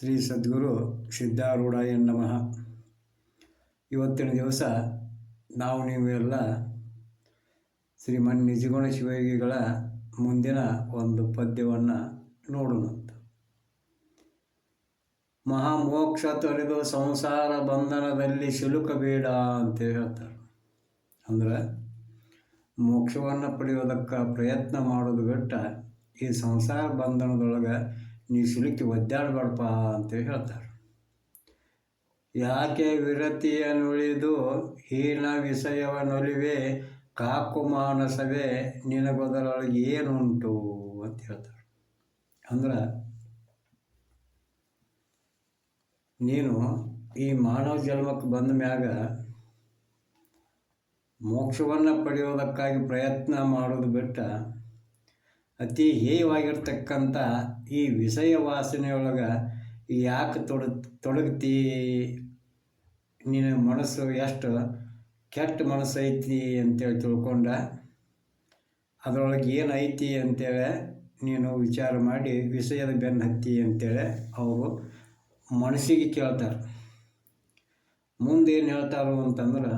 ಶ್ರೀ ಸದ್ಗುರು ಸಿದ್ಧಾರೂಢಾಯ ನಮಃ. ಇವತ್ತಿನ ದಿವಸ ನಾವು ನೀವು ಎಲ್ಲ ಶ್ರೀಮನ್ ನಿಜಗುಣ ಶಿವಯೋಗಿಗಳ ಮುಂದಿನ ಒಂದು ಪದ್ಯವನ್ನು ನೋಡೋಣಂತ ಮಹಾಮೋಕ್ಷ ತೊರೆದು ಸಂಸಾರ ಬಂಧನದಲ್ಲಿ ಸಿಲುಕಬೇಡ ಅಂತ ಹೇಳ್ತಾರೆ. ಅಂದ್ರೆ ಮೋಕ್ಷವನ್ನು ಪಡೆಯೋದಕ್ಕೆ ಪ್ರಯತ್ನ ಮಾಡೋದು ಬಿಟ್ಟ ಈ ಸಂಸಾರ ಬಂಧನದೊಳಗೆ ನೀ ಸಿಲುಕಿ ಒದ್ದಾಡಬೇಡಪ್ಪ ಅಂತ ಹೇಳ್ತಾರೆ. ಯಾಕೆ ವಿರತಿಯನ್ನುಳಿದು ಹೀನ ವಿಷಯವನ್ನೊಲಿವೆ ಕಾಕು ಮಾನಸವೇ ನಿನಗೊದರೊಳಗೆ ಏನುಂಟು ಅಂತ ಹೇಳ್ತಾರೆ. ಅಂದ್ರೆ, ನೀನು ಈ ಮಾನವ ಜನ್ಮಕ್ಕೆ ಬಂದ ಮ್ಯಾಗ ಮೋಕ್ಷವನ್ನು ಪಡೆಯೋದಕ್ಕಾಗಿ ಪ್ರಯತ್ನ ಮಾಡೋದು ಬಿಟ್ಟ ಅತಿ ಹೇಯವಾಗಿರ್ತಕ್ಕಂಥ ಈ ವಿಷಯ ವಾಸನೆಯೊಳಗೆ ಯಾಕೆ ತೊಡ, ತೊಡಗ್ತಿ? ನಿನ್ನ ಮನಸ್ಸು ಎಷ್ಟು ಕೆಟ್ಟ ಮನಸ್ಸು ಐತಿ ಅಂತೇಳಿ ತಿಳ್ಕೊಂಡ, ಅದರೊಳಗೆ ಏನು ಐತಿ ಅಂತೇಳಿ ನೀನು ವಿಚಾರ ಮಾಡಿ ವಿಷಯದ ಬೆನ್ನು ಹತ್ತಿ ಅಂತೇಳಿ ಅವರು ಮನಸ್ಸಿಗೆ ಕೇಳ್ತಾರೆ. ಮುಂದೇನು ಹೇಳ್ತಾರೋ ಅಂತಂದ್ರೆ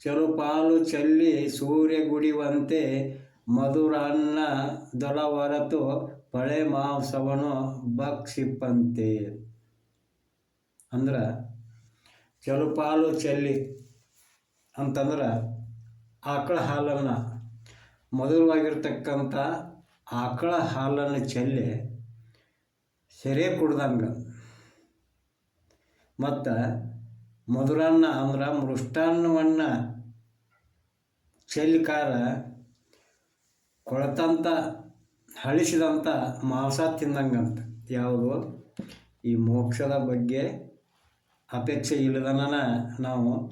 ಚಲುಪಾಲು ಚಲ್ಲಿ ಸೂರ್ಯ ಗುಡಿವಂತೆ ಮಧುರನ್ನ ದೊಲವರತು ಪಳೆ ಮಾಂಸವನ್ನು ಭಕ್ಷಿಪ್ಪಂತೆ ಅಂದ್ರೆ ಚಲುಪಾಲು ಚೆಲ್ಲಿ ಅಂತಂದ್ರೆ ಆಕಳ ಹಾಲನ್ನು ಮಧುರವಾಗಿರ್ತಕ್ಕಂಥ ಆಕಳ ಹಾಲನ್ನು ಚೆಲ್ಲಿ ಸೆರೆ ಕುಡ್ದಂಗೆ. ಮತ್ತು ಮಧುರನ್ನ ಅಂದ್ರೆ ಮೃಷ್ಟಾನ್ನವನ್ನು ಚೆಲ್ಲಿಕಾರ ಕೊಳತಂತ ಹಳಿಸಿದಂಥ ಮಾಂಸ ತಿಂದಂಗಂತ. ಯಾವುದು? ಈ ಮೋಕ್ಷದ ಬಗ್ಗೆ ಅಪೇಕ್ಷೆ ಇಲ್ಲದನ ನಾವು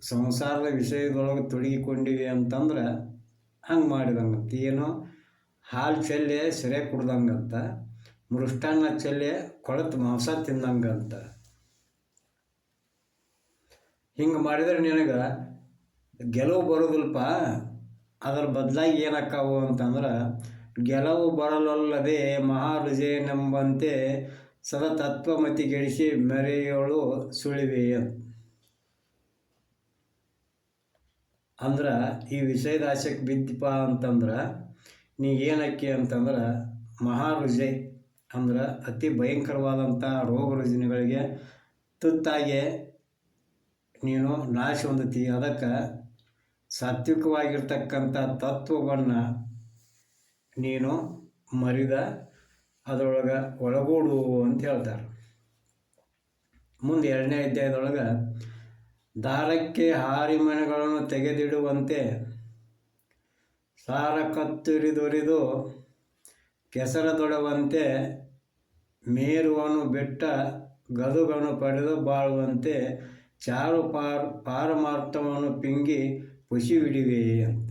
ಸಂಸಾರದ ವಿಷಯದೊಳಗೆ ತೊಡಗಿಕೊಂಡಿವಿ ಅಂತಂದ್ರೆ ಹಂಗೆ ಮಾಡಿದಂಗಂತ. ಏನು? ಹಾಲು ಚೆಲ್ಲೆ ಸೆರೆ ಕುಡ್ದಂಗಂತ, ಮೃಷ್ಟಾನ್ನ ಚೆಲ್ಲೆ ಕೊಳತು ಮಾಂಸ ತಿಂದಂಗಂತ. ಹಿಂಗೆ ಮಾಡಿದ್ರೆ ನಿನಗೆ ಗೆಲುವು ಬರೋದಿಲ್ಪ ಅದರ ಬದಲಾಗಿ ಏನಕ್ಕಾವು ಅಂತಂದ್ರೆ ಗೆಲುವು ಬರಲಲ್ಲದೆ ಮಹಾರುಜೇನೆಂಬಂತೆ ಸದತತ್ವಮತಿ ಗೆಡಿಸಿ ಮೆರೆಯೋಳು ಸುಳಿವೆಯ. ಅಂದ್ರೆ ಈ ವಿಷಯದ ಆಸಕ್ತಿ ಬಿದ್ದಿಪ್ಪ ಅಂತಂದ್ರೆ ನೀ ಏನಕ್ಕೆ ಅಂತಂದ್ರೆ ಮಹಾರುಜೆ ಅಂದ್ರೆ ಅತಿ ಭಯಂಕರವಾದಂಥ ರೋಗ ರುಜಿನಗಳಿಗೆ ತುತ್ತಾಗಿ ನೀನು ನಾಶ ಹೊಂದತಿ ಅದಕ್ಕೆ ಸಾತ್ವಿಕವಾಗಿರ್ತಕ್ಕಂಥ ತತ್ವವನ್ನು ನೀನು ಮರಿದ, ಅದರೊಳಗೆ ಒಳಗೂಡು ಅಂತ ಹೇಳ್ತಾರೆ. ಮುಂದೆ ಎರಡನೇ ಅಧ್ಯಾಯದೊಳಗೆ, ದಾರಕ್ಕೆ ಹಾರಿಮನೆಗಳನ್ನು ತೆಗೆದಿಡುವಂತೆ ಸಾರ ಕತ್ತುರಿದೊರಿದು ಕೆಸರದೊಡವಂತೆ ಮೇರುವನು ಬೆಟ್ಟ ಗದುಗನು ಪಡೆದು ಬಾಳುವಂತೆ ಚಾರು ಪಾರ್, ಪಾರಮಾರ್ಥವನ್ನು ಪಿಂಗಿ ಪುಷಿವಿಡಿವೆ ಅಂತ.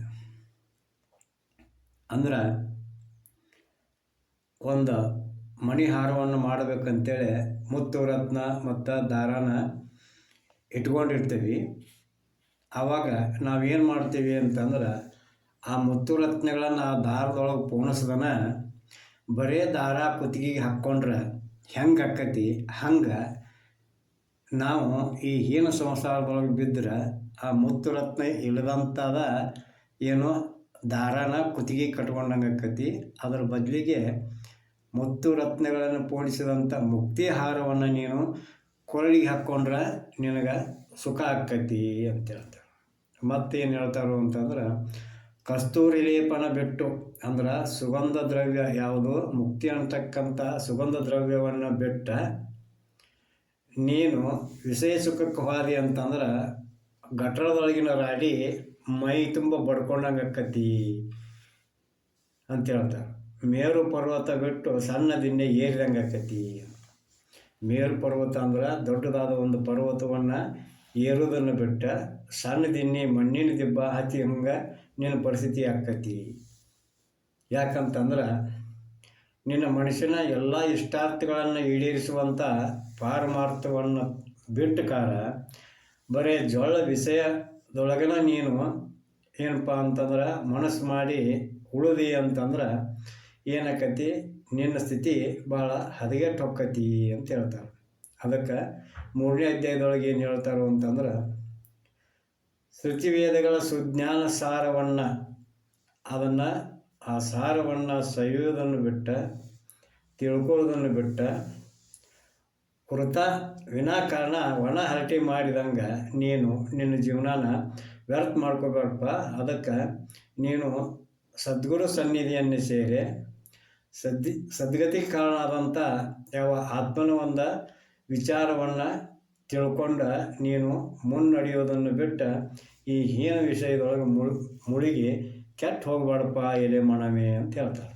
ಅಂದ್ರೆ ಒಂದು ಮಣಿಹಾರವನ್ನು ಮಾಡಬೇಕಂತೇಳಿ ಮುತ್ತು ರತ್ನ ಮತ್ತು ದಾರಾನ ಇಟ್ಕೊಂಡಿರ್ತೀವಿ. ಆವಾಗ ನಾವೇನು ಮಾಡ್ತೀವಿ ಅಂತಂದ್ರೆ ಆ ಮುತ್ತು ರತ್ನಗಳನ್ನು ಆ ದಾರದೊಳಗೆ ಪೋಣಿಸ್ದನ ಬರೇ ದಾರ ಕುತ್ತಿಗೆಗೆ ಹಾಕ್ಕೊಂಡ್ರೆ ಹೆಂಗೆ ಹಾಕತಿ ಹಂಗೆ ನಾವು ಈ ಹೀನ ಸಂಸಾರದೊಳಗೆ ಬಿದ್ದರೆ ಆ ಮುತ್ತು ರತ್ನ ಇಲ್ಲದಂಥದ ಏನು ದಾರಾನ ಕುತ್ತಿಗೆ ಕಟ್ಕೊಂಡಂಗೆ ಆಕತಿ. ಅದ್ರ ಬದಲಿಗೆ ಮುತ್ತು ರತ್ನಗಳನ್ನು ಪೋಣಿಸಿದಂಥ ಮುಕ್ತಿ ಹಾರವನ್ನು ನೀನು ಕೊರಳಿಗೆ ಹಾಕ್ಕೊಂಡ್ರೆ ನಿನಗೆ ಸುಖ ಆಕ್ಕತಿ ಅಂತ ಹೇಳ್ತಾರೆ ಮತ್ತೇನು ಹೇಳ್ತಾರೋ ಅಂತಂದ್ರೆ, ಕಸ್ತೂರಿ ಲೇಪನ ಬಿಟ್ಟು ಅಂದ್ರೆ ಸುಗಂಧ ದ್ರವ್ಯ ಯಾವುದು? ಮುಕ್ತಿ ಅಂತಕ್ಕಂಥ ಸುಗಂಧ ದ್ರವ್ಯವನ್ನು ಬಿಟ್ಟ ನೀನು ವಿಷಯ ಸುಖಕ್ಕೆ ಹೋದಿ ಅಂತಂದ್ರೆ ಗಟ್ಟರದೊಳಗಿನ ರಾಡಿ ಮೈ ತುಂಬ ಬಡ್ಕೊಂಡಂಗೆ ಅಂತ ಹೇಳ್ತಾರೆ ಮೇರು ಪರ್ವತ ಬಿಟ್ಟು ಸಣ್ಣ ದಿನ್ನೆ ಏರಿದಂಗೆ ಆಕತಿ ಮೇರು ಪರ್ವತ ಅಂದ್ರೆ ದೊಡ್ಡದಾದ ಒಂದು ಪರ್ವತವನ್ನು ಏರೋದನ್ನು ಬಿಟ್ಟ ಸಣ್ಣ ದಿನ್ನೆ ಮಣ್ಣಿನ ದಿಬ್ಬ ಹತ್ತಿ ಹಂಗೆ ನಿನ್ನ ಪರಿಸ್ಥಿತಿ ಆಕತಿ. ಯಾಕಂತಂದ್ರೆ ನಿನ್ನ ಮನುಷ್ಯನ ಎಲ್ಲ ಇಷ್ಟಾರ್ಥಗಳನ್ನು ಈಡೇರಿಸುವಂಥ ಪಾರಮಾರ್ಥವನ್ನು ಬಿಟ್ಟ ಕಾರ ಬರೀ ಜೊಳ್ಳ ವಿಷಯದೊಳಗನ ನೀನು ಏನಪ್ಪ ಅಂತಂದ್ರೆ ಮನಸ್ಸು ಮಾಡಿ ಉಳಿದಿ ಅಂತಂದ್ರೆ ಏನಾಕತಿ ನಿನ್ನ ಸ್ಥಿತಿ ಭಾಳ ಹದಗೆಟ್ಟು ಹೊಕ್ಕತಿ ಅಂತ ಹೇಳ್ತಾರೆ. ಅದಕ್ಕೆ ಮೂರನೇ ಅಧ್ಯಾಯದೊಳಗೆ ಏನು ಹೇಳ್ತಾರೋ ಅಂತಂದ್ರೆ ವೇದಗಳ ಸುಜ್ಞಾನ ಸಾರವನ್ನು, ಅದನ್ನು ಆ ಸಾರವನ್ನು ಸವಿಯೋದನ್ನು ಬಿಟ್ಟ, ತಿಳ್ಕೊಳ್ಳೋದನ್ನು ಬಿಟ್ಟ, ಕೃತ ವಿನಾಕಾರಣ ಒಣ ಹರಟಿ ಮಾಡಿದಂಗೆ ನೀನು ನಿನ್ನ ಜೀವನಾನ ವ್ಯರ್ಥ ಮಾಡ್ಕೋಬೇಡಪ್ಪ. ಅದಕ್ಕೆ ನೀನು ಸದ್ಗುರು ಸನ್ನಿಧಿಯನ್ನು ಸೇರಿ ಸದ್ದಿ ಸದ್ಗತಿ ಕಾರಣ ಆದಂಥ ಯಾವ ಆತ್ಮನ ಒಂದು ವಿಚಾರವನ್ನು ತಿಳ್ಕೊಂಡು ನೀನು ಮುನ್ನಡೆಯೋದನ್ನು ಬಿಟ್ಟು ಈ ಹೀನ ವಿಷಯದೊಳಗೆ ಮುಳು, ಮುಳುಗಿ ಕೆಟ್ಟ ಹೋಗ್ಬಾರ್ದಪ್ಪ ಎಲೆ ಮಣಮೆ ಅಂತ ಹೇಳ್ತಾರೆ.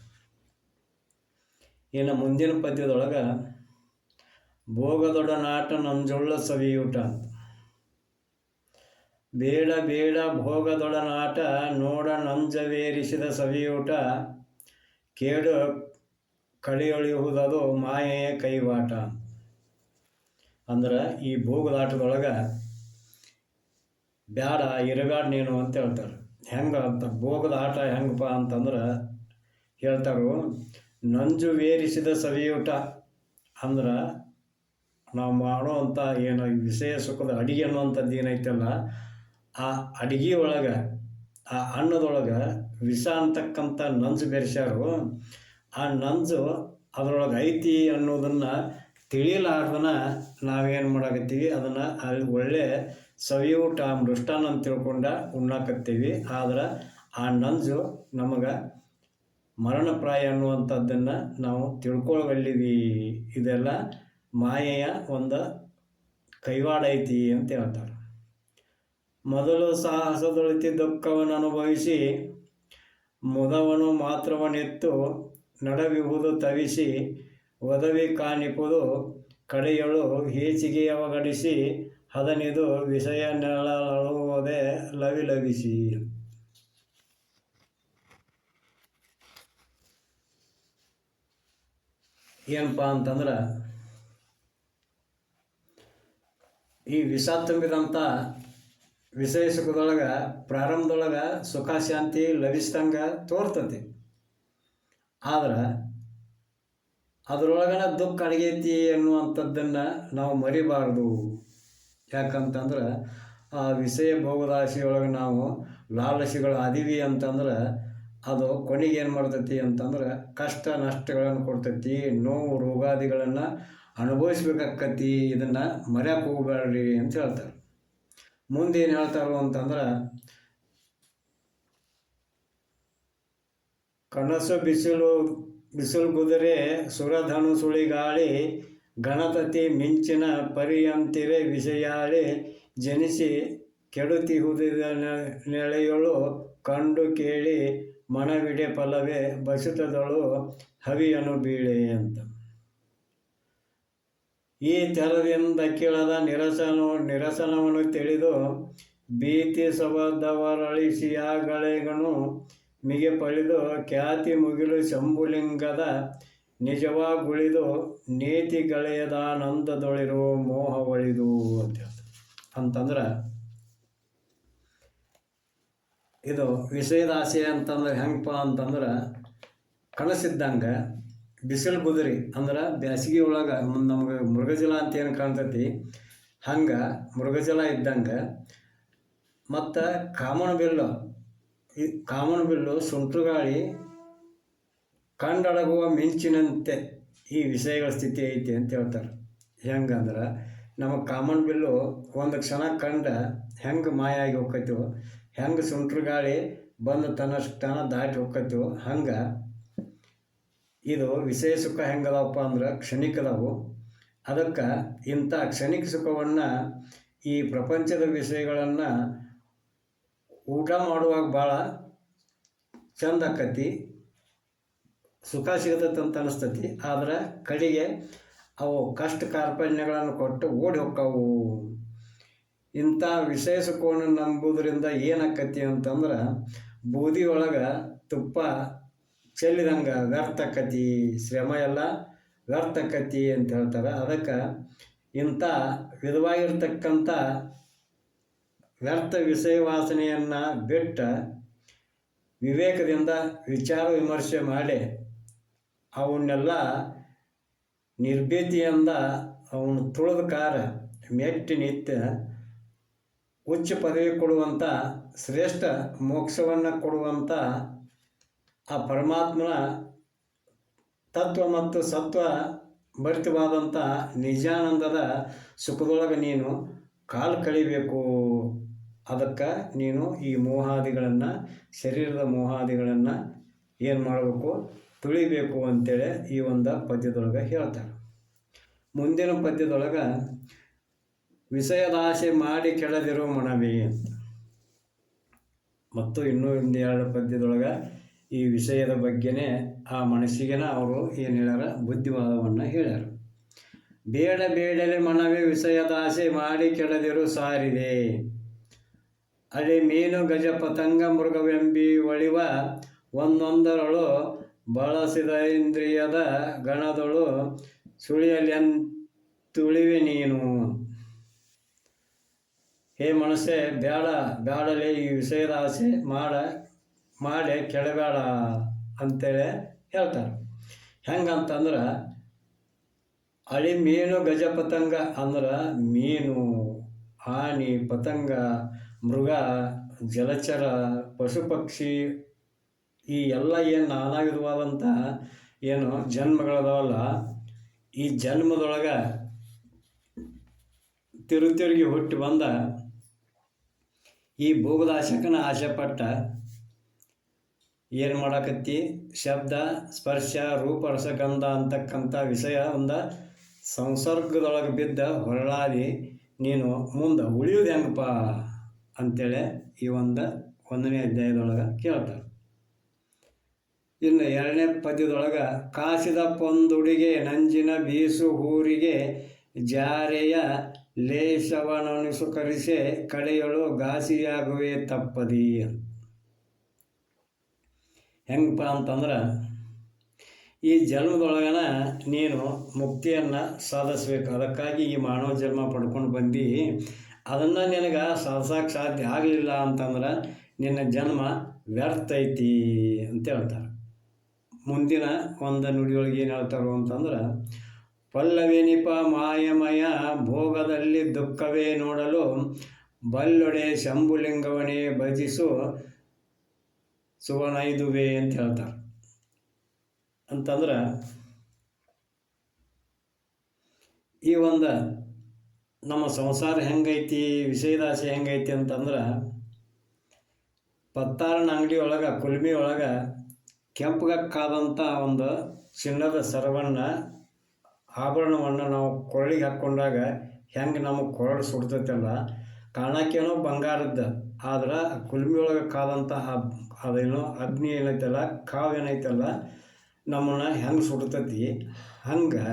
ಇನ್ನು ಮುಂದಿನ ಪದ್ಯದೊಳಗೆ ಭೋಗದೊಡನಾಟ ನಂಜುಳ್ಳ ಸವಿಯೂಟ ಅಂತ. ಬೇಡ ಬೇಡ ಭೋಗದೊಡನಾಟ ನೋಡ ನಂಜವೇರಿಸಿದ ಸವಿಯೂಟ. ಕೇಡು ಕಳೆಯೊಳಿಯುವುದದು ಮಾಯೆಯ ಕೈವಾಟ. ಅಂದ್ರೆ ಈ ಭೋಗದಾಟದೊಳಗೆ ಬ್ಯಾಡ ಇರುಗಾಡ ನೀನು ಅಂತ ಹೇಳ್ತಾರೆ. ಹೆಂಗೆ ಅಂತ ಭೋಗದ ಆಟ ಹೆಂಗಪ್ಪ ಅಂತಂದ್ರೆ ಹೇಳ್ತಾರೋ, ನಂಜು ವೇರಿಸಿದ ಸವಿಯೂಟ ಅಂದ್ರೆ ನಾವು ಮಾಡುವಂಥ ಏನು ವಿಷಯ ಸುಖದ ಅಡಿಗೆ ಅನ್ನುವಂಥದ್ದು ಏನೈತಲ್ಲ ಆ ಅಡಿಗೆ ಒಳಗೆ, ಆ ಅನ್ನದೊಳಗೆ ವಿಷ ಅಂತಕ್ಕಂಥ ನಂಜು ಬೆರೆಸ್ಯಾರು. ಆ ನಂಜು ಅದರೊಳಗೆ ಐತಿ ಅನ್ನೋದನ್ನು ತಿಳಿಲಾರ್ದನ ನಾವೇನು ಮಾಡಾಕತ್ತೀವಿ? ಅದನ್ನು ಅಲ್ಲಿ ಒಳ್ಳೆ ಸವಿಯೂಟ ಮೃಷ್ಟಾನ ಅಂತ ತಿಳ್ಕೊಂಡ ಉಣ್ಣಾಕತ್ತೀವಿ. ಆದ್ರೆ ಆ ನಂಜು ನಮಗೆ ಮರಣಪ್ರಾಯ ಅನ್ನುವಂಥದ್ದನ್ನು ನಾವು ತಿಳ್ಕೊಳ್ಳಬಲ್ಲಿವಿ ಇದೆಲ್ಲ ಮಾಯೆಯ ಒಂದು ಕೈವಾಡ ಐತಿ ಅಂತ ಹೇಳ್ತಾರೆ. ಮೊದಲು ಸಾಹಸದೊಳಿತಿ ದುಃಖವನ್ನು ಅನುಭವಿಸಿ ಮುದವನು ಮಾತ್ರವನೆತ್ತು ನಡವಿಹುದು ತವಿಸಿ ಒದವಿ ಕಾಣಿಪುದು ಕಡೆಯಳು ಹೀಚಿಗೆ ಅವಗಡಿಸಿ ಹದನಿದು ವಿಷಯ ನೆಳುವುದೇ ಲವಿ ಲವಿಸಿ. ಏನಪ್ಪ ಅಂತಂದ್ರೆ ಈ ವಿಷ ತುಂಬಿದಂಥ ವಿಷಯ ಸುಖದೊಳಗೆ ಪ್ರಾರಂಭದೊಳಗೆ ಸುಖ ಶಾಂತಿ ಲಭಿಸ್ದಂಗೆ ತೋರ್ತತಿ. ಆದ್ರೆ, ಅದರೊಳಗನ ದುಃಖ ಅಡಗೈತಿ ಅನ್ನುವಂಥದ್ದನ್ನು ನಾವು ಮರಿಬಾರ್ದು. ಯಾಕಂತಂದ್ರೆ, ಆ ವಿಷಯ ಭೋಗದಾಶಿಯೊಳಗೆ ನಾವು ಲಾಲಸಿಗಳು ಅದೀವಿ ಅಂತಂದ್ರೆ, ಅದು ಕೊನೆಗೆ ಏನು ಮಾಡ್ತೈತಿ ಅಂತಂದ್ರೆ, ಕಷ್ಟ ನಷ್ಟಗಳನ್ನು ಕೊಡ್ತೈತಿ, ನೋವು ರೋಗಾದಿಗಳನ್ನು ಅನುಭವಿಸ್ಬೇಕಾಕತಿ, ಇದನ್ನು ಮರ್ಯಾಕೆ ಹೋಗ್ಬೇಡ್ರಿ ಅಂತ ಹೇಳ್ತಾರೆ. ಮುಂದೆ ಏನು ಹೇಳ್ತಾರೋ ಅಂತಂದ್ರೆ, ಕನಸು, ಬಿಸಿಲು ಬಿಸಿಲು ಕುದುರೆ, ಸುರಧನು, ಸುಳಿಗಾಳಿ, ಗಣಪತಿ, ಮಿಂಚಿನ ಪರಿಯಂತಿರೆ, ವಿಷಯಾಳಿ, ಜನಿಸಿ ಕೆಡುತಿ ಹುದಿದ ನೆಳೆಯೊಳು ಕಂಡು ಕೇಳಿ, ಮನವಿಡೆ ಫಲವೇ ಬಸುತದಳು, ಹವಿಯನು ಬೀಳೆ ಅಂತ. ಈ ತೆರದಿಂದ ಕೇಳದ ನಿರಸನ ನಿರಸನವನ್ನು ತಿಳಿದು ಭೀತಿ ಸವದವರಳಿಸಿಯಾಗಳೆಗನು ಮಿಗೆ ಪಳಿದು ಖ್ಯಾತಿ ಮುಗಿಲು ಶಂಭುಲಿಂಗದ ನಿಜವಾಗುಳಿದು ಮೋಹ ಒಳಿದು ಅಂತ ಹೇಳ್ತಾರೆ. ಅಂತಂದ್ರೆ ಇದು ವಿಷಯದಾಸೆ ಅಂತಂದ್ರೆ ಹೆಂಗಪ್ಪ ಅಂತಂದ್ರೆ ಕನಸಿದ್ದಂಗೆ ಬಿಸಿಲು ಗುದರಿ ಅಂದ್ರೆ ಬ್ಯಾಸಿಗೆ ಒಳಗೆ ನಮಗೆ ಮೃಗಜಲ ಅಂತ ಏನು ಕಾಣ್ತೈತಿ? ಹಂಗೆ ಮೃಗಜಲ ಇದ್ದಂಗೆ ಮತ್ತು ಕಾಮನ್ ಬಿಲ್ಲು, ಈ ಕಾಮನ ಬಿಲ್ಲು ಸುಂಟ್ರುಗಾಳಿ ಕಂಡಡಗುವ ಮಿಂಚಿನಂತೆ ಈ ವಿಷಯಗಳ ಸ್ಥಿತಿ ಐತಿ ಅಂತ ಹೇಳ್ತಾರೆ. ಹೆಂಗಂದ್ರೆ ನಮಗೆ ಕಾಮನ್ ಬಿಲ್ಲು ಒಂದು ಕ್ಷಣ ಕಂಡ ಹೆಂಗೆ ಮಾಯ ಆಗಿ ಹೋಗ್ತೈತೋ ಹೆಂಗೆ ಸುಂಟ್ರುಗಾಳಿ ಬಂದು ತನ್ನಷ್ಟು ತನ ದಾಟಿ ಹೋಗ್ತೈತೋ ಹಂಗೆ ಇದು ವಿಷಯ ಸುಖ ಹೆಂಗಲ್ಲಪ್ಪ ಅಂದ್ರೆ ಕ್ಷಣಿಕದವು ಅದಕ್ಕೆ ಇಂಥ ಕ್ಷಣಿಕ ಸುಖವನ್ನು ಈ ಪ್ರಪಂಚದ ವಿಷಯಗಳನ್ನು ಊಟ ಮಾಡುವಾಗ ಭಾಳ ಚಂದ ಆಕತಿ ಸುಖ ಸಿಗತೈತೆ ಅಂತ ಅನಿಸ್ತತಿ. ಆದ್ರೆ ಕಡೆಗೆ ಅವು ಕಷ್ಟ ಕಾರ್ಪಣ್ಯಗಳನ್ನು ಕೊಟ್ಟು ಓಡಿ ಹೋಕ್ಕವು. ಇಂಥ ವಿಷಯ ಸುಖವನ್ನು ನಂಬುವುದರಿಂದ ಏನಾಕತಿ ಅಂತಂದ್ರೆ ಬೂದಿ ಒಳಗೆ ತುಪ್ಪ ಚೆಲ್ಲಿದಂಗೆ ವ್ಯರ್ಥ ಆಕತಿ ಶ್ರಮ ಎಲ್ಲ ವ್ಯರ್ಥ ಆಕತಿ ಅಂತ ಹೇಳ್ತಾರೆ. ಅದಕ್ಕೆ ಇಂಥ ವಿಧವಾಗಿರ್ತಕ್ಕಂಥ ವ್ಯರ್ಥ ವಿಷಯ ವಾಸನೆಯನ್ನು ಬಿಟ್ಟು ವಿವೇಕದಿಂದ ವಿಚಾರ ವಿಮರ್ಶೆ ಮಾಡಿ ಅವನ್ನೆಲ್ಲ ನಿರ್ಭೀತಿಯಿಂದ ಅವನು ತುಳಿದ ಕಾರ ಮೆಟ್ಟಿ ನಿತ್ಯ ಉಚ್ಚ ಪದವಿ ಕೊಡುವಂಥ ಶ್ರೇಷ್ಠ ಮೋಕ್ಷವನ್ನು ಕೊಡುವಂಥ ಆ ಪರಮಾತ್ಮನ ತತ್ವ ಮತ್ತು ಸತ್ವ ಭರಿತವಾದಂಥ ನಿಜಾನಂದದ ಸುಖದೊಳಗೆ ನೀನು ಕಾಲು ಕಳಿಬೇಕು. ಅದಕ್ಕೆ ನೀನು ಈ ಮೋಹಾದಿಗಳನ್ನು, ಶರೀರದ ಮೋಹಾದಿಗಳನ್ನು ಏನು ಮಾಡಬೇಕು? ತುಳಿಬೇಕು ಅಂತೇಳಿ ಈ ಒಂದು ಪದ್ಯದೊಳಗೆ ಹೇಳ್ತಾರೆ. ಮುಂದಿನ ಪದ್ಯದೊಳಗೆ, ವಿಷಯದಾಶೆ ಮಾಡಿ ಕೆಳದಿರೋ ಮನವಿ ಅಂತ. ಮತ್ತು ಇನ್ನೂ ಒಂದು ಎರಡು ಪದ್ಯದೊಳಗೆ ಈ ವಿಷಯದ ಬಗ್ಗೆನೇ ಆ ಮನಸ್ಸಿಗೆನ ಅವರು ಏನು ಹೇಳ್ಯಾರ? ಬುದ್ಧಿವಾದವನ್ನು ಹೇಳ್ಯಾರ. ಬೇಡ ಬೇಡಲೆ ಮನವೇ ವಿಷಯದಾಸೆ ಮಾಡಿ ಕೆಡದಿರು ಸಾರಿದೆ. ಅಳೆ ಮೀನು ಗಜ ಪತಂಗ ಮೃಗವೆಂಬಿ ಒಳಿವ ಒಂದೊಂದರಳು ಬಳಸಿದ ಇಂದ್ರಿಯದ ಗಣದಳು ಸುಳಿಯಲ್ಲಿ ತುಳಿವೆ ನೀನು. ಹೇ ಮನಸ್ಸೇ ಬೇಡ ಬೇಡಲೆ ಈ ವಿಷಯದ ಆಸೆ ಮಾಡ ಮಾಡಿ ಕೆಳಬೇಡ ಅಂತೇಳಿ ಹೇಳ್ತಾರೆ. ಹೆಂಗಂತಂದ್ರೆ ಅಳಿ ಮೀನು ಗಜ ಪತಂಗ ಅಂದ್ರೆ ಮೀನು ಆನೆ ಪತಂಗ, ಮೃಗ, ಜಲಚರ ಪಶು ಪಕ್ಷಿ ಈ ಎಲ್ಲ ಏನು ನಾನಾ ವಿಧವಾದಂಥ ಏನು ಜನ್ಮಗಳದಾವಲ್ಲ, ಈ ಜನ್ಮದೊಳಗೆ ತಿರು ತಿರುಗಿ ಹುಟ್ಟಿ ಬಂದ ಈ ಭೋಗದಾಶಕನ ಆಸೆ ಪಟ್ಟ ಏನು ಮಾಡಾಕತ್ತಿ? ಶಬ್ದ, ಸ್ಪರ್ಶ, ರೂಪ, ರಸಗಂಧ ಅಂತಕ್ಕಂಥ ವಿಷಯ ಒಂದು ಸಂಸರ್ಗದೊಳಗೆ ಬಿದ್ದ ಹೊರಳಾದಿ ನೀನು ಮುಂದೆ ಉಳಿಯೋದು ಹೆಂಗಪ್ಪ ಅಂತೇಳಿ ಈ ಒಂದು ಒಂದನೇ ಅಧ್ಯಾಯದೊಳಗೆ ಕೇಳ್ತಾರೆ. ಇನ್ನು ಎರಡನೇ ಪದ್ಯದೊಳಗೆ, ಕಾಸಿದ ಪೊಂದುಡಿಗೆ ನಂಜಿನ ಬೀಸು ಹೂರಿಗೆ ಜಾರೆಯ ಲೇಷವನನುಸುಕರಿಸೆ ಕಡೆಯಳು ಘಾಸಿಯಾಗುವೆ ತಪ್ಪದಿ ಹೆಂಗಪ್ಪ ಅಂತಂದ್ರೆ, ಈ ಜನ್ಮದೊಳಗನ ನೀನು ಮುಕ್ತಿಯನ್ನು ಸಾಧಿಸ್ಬೇಕು. ಅದಕ್ಕಾಗಿ ಈ ಮಾನವ ಜನ್ಮ ಪಡ್ಕೊಂಡು ಬಂದು. ಅದನ್ನು ನಿನಗೆ ಸಾಧಿಸೋಕೆ ಸಾಧ್ಯ ಆಗಲಿಲ್ಲ ಅಂತಂದ್ರೆ ನಿನ್ನ ಜನ್ಮ ವ್ಯರ್ಥ ಐತಿ ಅಂತ ಹೇಳ್ತಾರೆ. ಮುಂದಿನ ಒಂದು ನುಡಿಯೊಳಗೆ ಏನು ಹೇಳ್ತಾರೋ ಅಂತಂದ್ರೆ, ಪಲ್ಲವೇನಿಪ ಮಾಯಮಯ ಭೋಗದಲ್ಲಿ ದುಃಖವೇ ನೋಡಲು ಬಲ್ಲೊಡೆ ಶಂಭುಲಿಂಗವನೇ ಭಜಿಸು ಸುವನೈದುವೆ ಅಂತ ಹೇಳ್ತಾರೆ. ಅಂತಂದ್ರೆ ಈ ಒಂದು ನಮ್ಮ ಸಂಸಾರ ಹೆಂಗೈತಿ ವಿಷಯದಾಸೆ ಹೆಂಗೈತಿ ಅಂತಂದ್ರೆ ಪತ್ತಾರನ ಅಂಗಡಿ ಒಳಗೆ, ಕುಲ್ಮಿ ಒಳಗೆ ಕೆಂಪಗಕ್ಕಾದಂಥ ಒಂದು ಚಿನ್ನದ ಸರವನ್ನು ಆಭರಣವನ್ನು ನಾವು ಕೊರಳಿಗೆ ಹಾಕ್ಕೊಂಡಾಗ ಹೆಂಗೆ ನಮಗೆ ಕೊರಳು ಸುಡ್ತೈತಲ್ಲ ಕಾಣಕ್ಕೇನೋ ಬಂಗಾರದ್ದು, ಆದ್ರೆ ಕುಲ್ಮಿ ಒಳಗೆ ಕಾದಂಥ ಅದೇನೋ ಅಗ್ನಿ ಏನೈತಲ್ಲ, ಕಾವು ಏನೈತಲ್ಲ, ನಮ್ಮನ್ನು ಹೆಂಗೆ ಸುಡ್ತತಿ? ಹಂಗೆ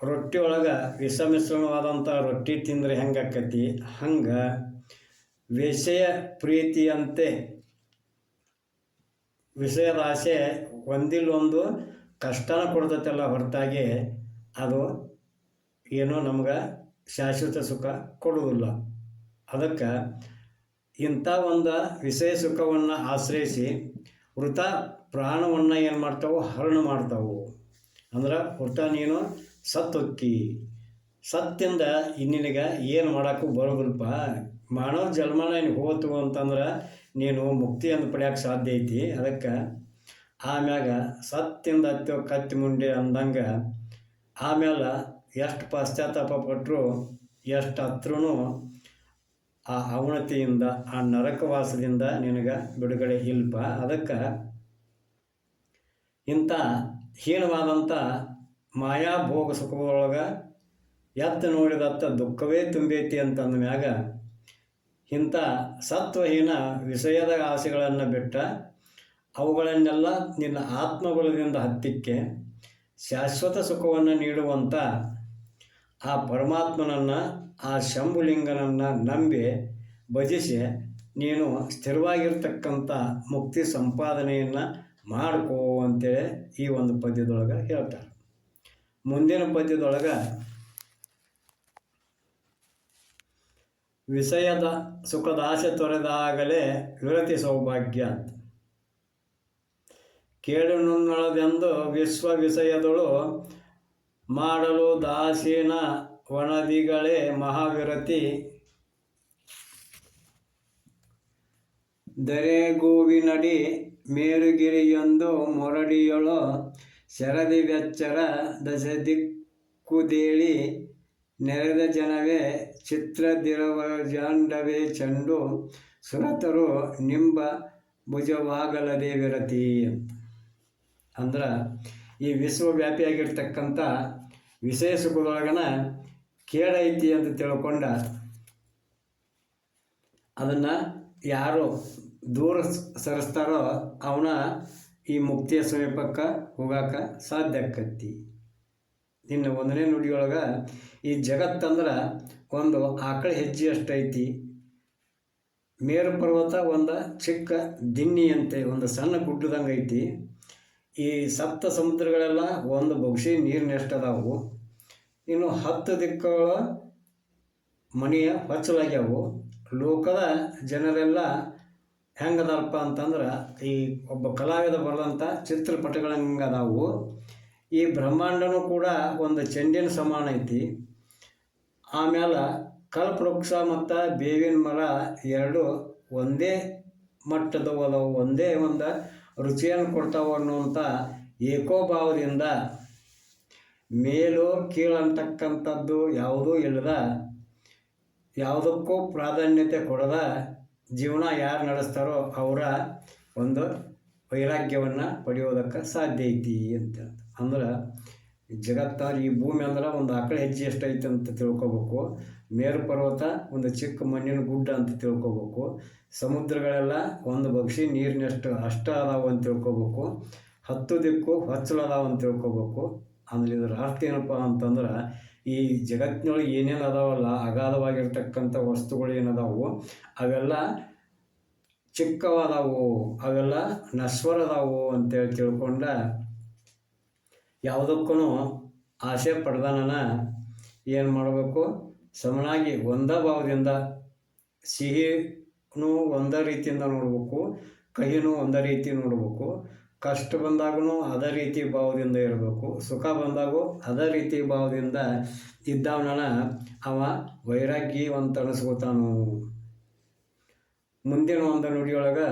ರೊಟ್ಟಿ ಒಳಗೆ ವಿಷ ಮಿಶ್ರಣವಾದಂಥ ರೊಟ್ಟಿ ತಿಂದರೆ ಹೆಂಗೆ ಆಕತಿ? ಹಂಗೆ ವಿಷಯ ಪ್ರೀತಿಯಂತೆ ವಿಷಯದ ಆಸೆ ಒಂದಿಲ್ಲೊಂದು ಕಷ್ಟನ ಕೊಡ್ತೈತಲ್ಲ ಹೊರತಾಗಿ, ಅದು ಏನೋ ನಮ್ಗೆ ಶಾಶ್ವತ ಸುಖ ಕೊಡುವುದಿಲ್ಲ. ಅದಕ್ಕೆ ಇಂಥ ಒಂದು ವಿಷಯ ಸುಖವನ್ನು ಆಶ್ರಯಿಸಿ ವೃತ ಪ್ರಾಣವನ್ನು ಏನು ಮಾಡ್ತಾವೋ ಹರಣ ಮಾಡ್ತಾವು. ಅಂದ್ರೆ ವೃತ ನೀನು ಸತ್ತೊಕ್ಕಿ. ಸತ್ತಿಂದ ಇನ್ನಿನಗೆ ಏನು ಮಾಡೋಕ್ಕೂ ಬರೋದಿಲ್ಪ ಮಾನವ ಜನ್ಮನ ನೀನು ಹೋತು ಅಂತಂದ್ರೆ ನೀನು ಮುಕ್ತಿಯನ್ನು ಪಡೆಯೋಕೆ ಸಾಧ್ಯ ಐತಿ. ಅದಕ್ಕೆ ಆಮ್ಯಾಗ ಸತ್ತಿಂದ ಹತ್ತೋ ಕತ್ತಿ ಮುಂಡೆ ಅಂದಂಗೆ ಆಮೇಲೆ ಎಷ್ಟು ಪಶ್ಚಾತ್ತಾಪ ಪಟ್ಟರು ಎಷ್ಟು ಹತ್ರೂ ಆ ಅವನತಿಯಿಂದ, ಆ ನರಕವಾಸದಿಂದ ನಿನಗೆ ಬಿಡುಗಡೆ ಇಲ್ಪ. ಅದಕ್ಕೆ ಇಂಥ ಹೀನವಾದಂಥ ಮಾಯಾ ಭೋಗ ಸುಖದೊಳಗೆ ಎತ್ತ ನೋಡಿದತ್ತ ದುಃಖವೇ ತುಂಬೈತಿ ಅಂತಂದ ಮ್ಯಾಗ ಇಂಥ ಸತ್ವಹೀನ ವಿಷಯದ ಆಸೆಗಳನ್ನು ಬಿಟ್ಟ ಅವುಗಳನ್ನೆಲ್ಲ ನಿನ್ನ ಆತ್ಮಬಲದಿಂದ ಹತ್ತಿಕ್ಕೆ ಶಾಶ್ವತ ಸುಖವನ್ನು ನೀಡುವಂಥ ಆ ಪರಮಾತ್ಮನನ್ನು, ಆ ಶಂಭುಲಿಂಗನನ್ನು ನಂಬಿ, ಭಜಿಸಿ ನೀನು ಸ್ಥಿರವಾಗಿರ್ತಕ್ಕಂಥ ಮುಕ್ತಿ ಸಂಪಾದನೆಯನ್ನು ಮಾಡ್ಕೋ ಅಂತೇಳಿ ಈ ಒಂದು ಪದ್ಯದೊಳಗೆ ಹೇಳ್ತಾರೆ. ಮುಂದಿನ ಪದ್ಯದೊಳಗೆ ವಿಷಯದ ಸುಖದ ಆಸೆ ತೊರೆದಾಗಲೇ ವಿರತಿ ಸೌಭಾಗ್ಯ ಅಂತ. ಕೇಳುನುನ್ನಳದೆಂದು ವಿಶ್ವ ವಿಷಯದಳು ಮಾಡಲು ದಾಸೀನ ವನದಿಗಳೇ ಮಹಾವಿರತಿ. ದರೆಗೂವಿನಡಿ ಮೇರುಗಿರಿಯೊಂದು ಮೊರಡಿಯೊಳು ಶರದಿ ಬೆಚ್ಚರ ದಶ ದಿಕ್ಕುದೇಳಿ ನೆರೆದ ಜನವೇ ಚಿತ್ರದಿರವ ಜಾಂಡವೇ ಚಂಡು ಸುರತರು ನಿಂಬ ಭುಜವಾಗಲದೇ ವಿರತಿ ಅಂದ್ರೆ ಈ ವಿಶ್ವವ್ಯಾಪಿಯಾಗಿರ್ತಕ್ಕಂಥ ವಿಷಯ ಸುಖದೊಳಗನ ಕೇಳೈತಿ ಅಂತ ತಿಳ್ಕೊಂಡ ಅದನ್ನು ಯಾರು ದೂರ ಸರಿಸ್ತಾರೋ ಅವನ ಈ ಮುಕ್ತಿಯ ಸಮೀಪಕ್ಕೆ ಹೋಗಾಕ ಸಾಧ್ಯ ಆಕತ್ತಿ. ಇನ್ನು ಒಂದನೇ ನುಡಿಯೊಳಗೆ ಈ ಜಗತ್ತಂದ್ರೆ ಒಂದು ಆಕಳ ಹೆಜ್ಜೆ ಅಷ್ಟೈತಿ. ಮೇರು ಪರ್ವತ ಒಂದು ಚಿಕ್ಕ ದಿನ್ನಿಯಂತೆ ಒಂದು ಸಣ್ಣ ಗುಡ್ಡದಂಗೆ ಐತಿ. ಈ ಸಪ್ತ ಸಮುದ್ರಗಳೆಲ್ಲ ಒಂದು ಬಗ್ಸಿ ನೀರಿನಷ್ಟದವು. ಇನ್ನು ಹತ್ತು ದಿಕ್ಕುಗಳ ಮನೆಯ ಹೊಚ್ಚಲಾಗ್ಯಾವು. ಲೋಕದ ಜನರೆಲ್ಲ ಹೆಂಗದಪ್ಪ ಅಂತಂದ್ರೆ ಈ ಒಬ್ಬ ಕಲಾವಿದ ಬರೆದಂಥ ಚಿತ್ರಪಟಗಳ ಅದಾವು ಈ ಬ್ರಹ್ಮಾಂಡನೂ ಕೂಡ ಒಂದು ಚೆಂಡಿನ ಸಮಾನ ಐತಿ. ಆಮೇಲೆ ಕಲ್ಪವೃಕ್ಷ ಮತ್ತು ಬೇವಿನ ಮರ ಎರಡು ಒಂದೇ ಮಟ್ಟದವು ಅದಾವು. ಒಂದೇ ಒಂದು ರುಚಿಯನ್ನು ಕೊಡ್ತಾವೆ ಅನ್ನುವಂಥ ಏಕೋಭಾವದಿಂದ ಮೇಲು ಕೀಳಂತಕ್ಕಂಥದ್ದು ಯಾವುದೂ ಇಲ್ಲದ, ಯಾವುದಕ್ಕೂ ಪ್ರಾಧಾನ್ಯತೆ ಕೊಡದ ಜೀವನ ಯಾರು ನಡೆಸ್ತಾರೋ ಅವರ ಒಂದು ವೈರಾಗ್ಯವನ್ನು ಪಡೆಯೋದಕ್ಕೆ ಸಾಧ್ಯ ಐತಿ ಅಂತ ಅಂದ್ರೆ ಜಗತ್ತ ಈ ಭೂಮಿ ಅಂದ್ರೆ ಒಂದು ಆಕಳ ಹೆಜ್ಜೆ ಎಷ್ಟೈತೆ ಅಂತ ತಿಳ್ಕೊಬೇಕು. ಮೇರು ಪರ್ವತ ಒಂದು ಚಿಕ್ಕ ಮಣ್ಣಿನ ಗುಡ್ಡ ಅಂತ ತಿಳ್ಕೊಬೇಕು. ಸಮುದ್ರಗಳೆಲ್ಲ ಒಂದು ಬಗ್ಸಿ ನೀರಿನಷ್ಟು ಅಷ್ಟ ಅದಾವ ಅಂತ ತಿಳ್ಕೊಬೇಕು. ಹತ್ತು ದಿಕ್ಕು ಅದಾವ ಅಂತ ತಿಳ್ಕೊಬೇಕು. ಆಮೇಲೆ ಇದರ ಅರ್ಥ ಏನಪ್ಪ ಅಂತಂದ್ರೆ, ಈ ಜಗತ್ತಿನೊಳಗೆ ಏನೇನು ಅದಾವಲ್ಲ, ಅಗಾಧವಾಗಿರ್ತಕ್ಕಂಥ ವಸ್ತುಗಳು ಏನದಾವು, ಅವೆಲ್ಲ ಚಿಕ್ಕವಾದವು, ಅವೆಲ್ಲ ನಶ್ವರದಾವು ಅಂತೇಳಿ ತಿಳ್ಕೊಂಡ ಯಾವುದಕ್ಕೂ ಆಸೆ ಪಡ್ದಾನ ಏನು ಮಾಡಬೇಕು? ಸಮನಾಗಿ ಒಂದ ಭಾವದಿಂದ ಸಿಹಿನೂ ಒಂದೇ ರೀತಿಯಿಂದ ನೋಡ್ಬೇಕು, ಕಹಿನೂ ಒಂದೇ ರೀತಿ ನೋಡ್ಬೇಕು, ಕಷ್ಟ ಬಂದಾಗೂ ಅದೇ ರೀತಿ ಭಾವದಿಂದ ಇರಬೇಕು, ಸುಖ ಬಂದಾಗೂ ಅದೇ ರೀತಿ ಭಾವದಿಂದ ಇದ್ದವನ ಅವ ವೈರಾಗ್ಯವಂತ ಅನಿಸ್ಕೋತಾನು ಮುಂದಿನ ಒಂದು ನುಡಿಯೊಳಗೆ,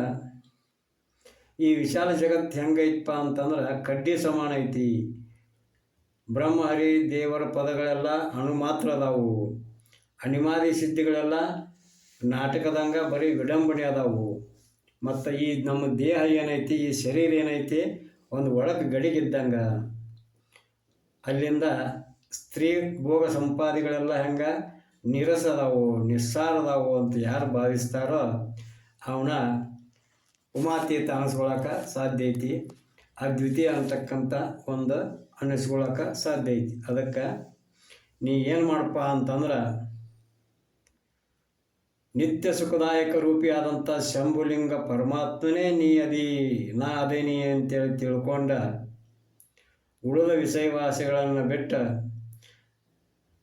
ಈ ವಿಶಾಲ ಜಗತ್ತು ಹೆಂಗೈತಪ್ಪ ಅಂತಂದ್ರೆ ಕಡ್ಡಿ ಸಮಾನ ಐತಿ. ಬ್ರಹ್ಮಹರಿ ದೇವರ ಪದಗಳೆಲ್ಲ ಅಣು ಮಾತ್ರ ಅದಾವು. ಅಣಿಮಾದಿ ಸಿದ್ಧಿಗಳೆಲ್ಲ ನಾಟಕದಂಗೆ ಬರೀ ವಿಡಂಬನೆ ಅದಾವು. ಮತ್ತು ಈ ನಮ್ಮ ದೇಹ ಏನೈತಿ, ಈ ಶರೀರ ಏನೈತಿ, ಒಂದು ಒಳಗೆ ಗಡಿಗಿದ್ದಂಗ ಅಲ್ಲಿಂದ ಸ್ತ್ರೀ ಭೋಗ ಸಂಪಾದಿಗಳೆಲ್ಲ ಹೆಂಗೆ ನಿರಸದಾವು ನಿಸ್ಸಾರದಾವು ಅಂತ ಯಾರು ಭಾವಿಸ್ತಾರೋ ಅವನ ಉಮಾತೀತ ಅನಿಸ್ಕೊಳಕ್ಕೆ ಸಾಧ್ಯ ಐತಿ. ಅದ್ವಿತೀಯ ಅಂತಕ್ಕಂಥ ಒಂದು ಅನ್ನಿಸ್ಕೊಳಕ್ಕೆ ಸಾಧ್ಯ ಐತಿ. ಅದಕ್ಕೆ ನೀ ಏನು ಮಾಡಪ್ಪ ಅಂತಂದ್ರೆ ನಿತ್ಯ ಸುಖದಾಯಕ ರೂಪಿಯಾದಂಥ ಶಂಭುಲಿಂಗ ಪರಮಾತ್ಮನೇ ನೀ ಅದಿ, ನಾ ಅದೇನಿ ಅಂತೇಳಿ ತಿಳ್ಕೊಂಡ ಉಳಿದ ವಿಷಯವಾಸಿಗಳನ್ನು ಬಿಟ್ಟು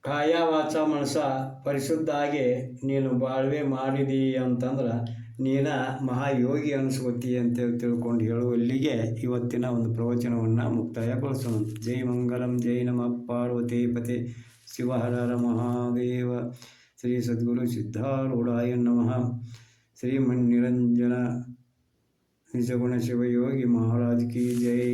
ಕಾಯ ವಾಚ ಮನಸ ಪರಿಶುದ್ಧ ಆಗಿ ನೀನು ಬಾಳ್ವೆ ಮಾಡಿದಿ ಅಂತಂದ್ರೆ ನೀನ ಮಹಾಯೋಗಿ ಅನಿಸ್ಕೋತಿ ಅಂತೇಳಿ ತಿಳ್ಕೊಂಡು ಹೇಳುವಲ್ಲಿಗೆ ಇವತ್ತಿನ ಒಂದು ಪ್ರವಚನವನ್ನು ಮುಕ್ತಾಯಗೊಳಿಸೋಣ. ಜೈ ಮಂಗಲಂ, ಜೈ ನಮ ಪಾರ್ವತಿ ಪತಿ ಶಿವಹರ ಮಹಾದೇವ. ಶ್ರೀ ಸದ್ಗುರು ಸಿದ್ಧಾರೂಢಾಯ ನಮಃ ಶ್ರೀಮನ್ನಿರಂಜನ ನಿಜಗುಣ ಶಿವಯೋಗಿ ಮಹಾರಾಜ್ ಕಿ ಜೈ